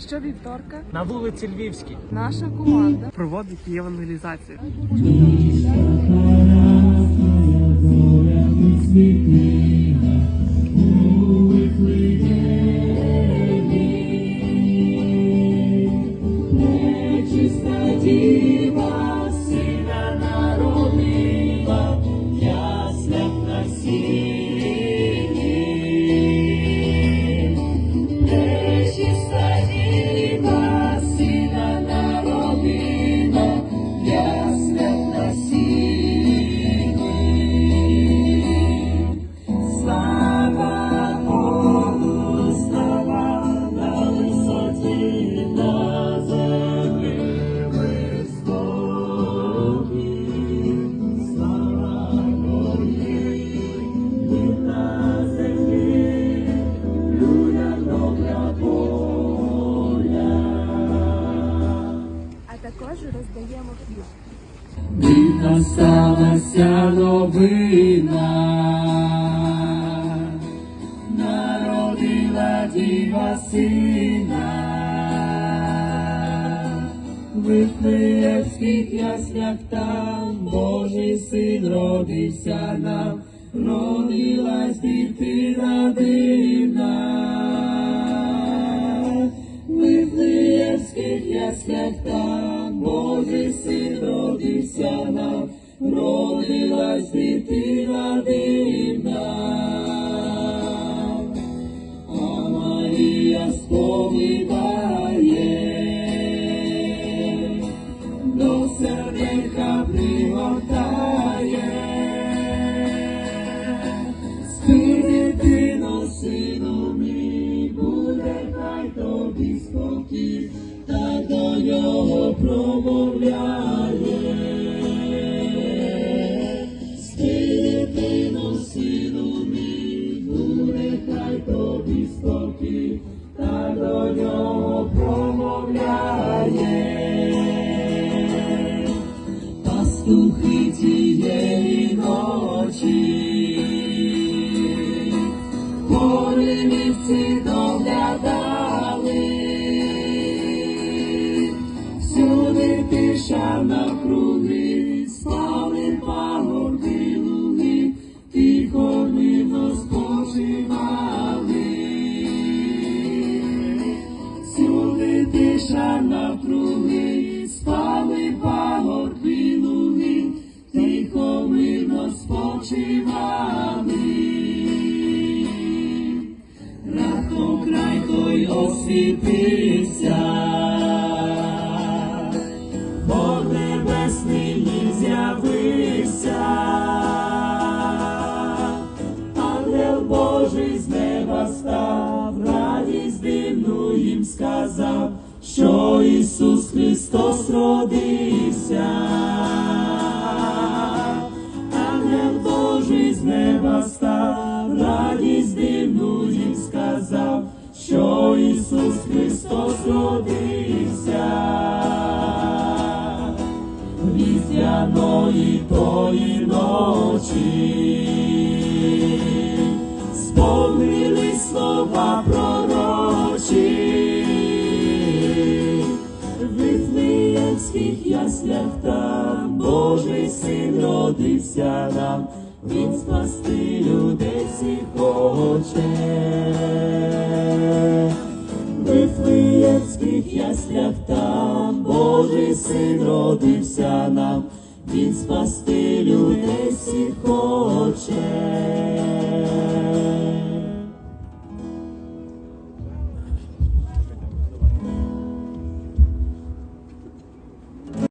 Щовівторка на вулиці Львівській. наша команда проводить євангелізацію. Дивна сталася новина, народила діва сина, в Вифлеємських яслях там. Божий син родився нам, родилась дитина дивна. В Вифлеємських яслях там родився нам, родилась дитина дивна. А Марія сповідає, до серденька пригортає. Спи, дитино, сину мій, буде хай тобі спокій, та до нього промовляє. Спокій, та до нього промовляє. Пастухи тієї ночі, полі доглядали, тиша навкруги, спали пагорби луги, тихо мирно спочивали. Раптом край той освітився, Бог небесний їм з'явився, ангел Божий з неба став, радість дивну їм сказав, що Ісус Христос родився. Ангел Божий з неба став, радість дивну їм сказав, що Ісус Христос родився. Різдвяної тої ночі Вифлеємських яслях там Божий син родився нам, Він спасти людей всіх хоче. В Вифлеємських яслях там Божий син родився нам, Він спасти людей всіх хоче.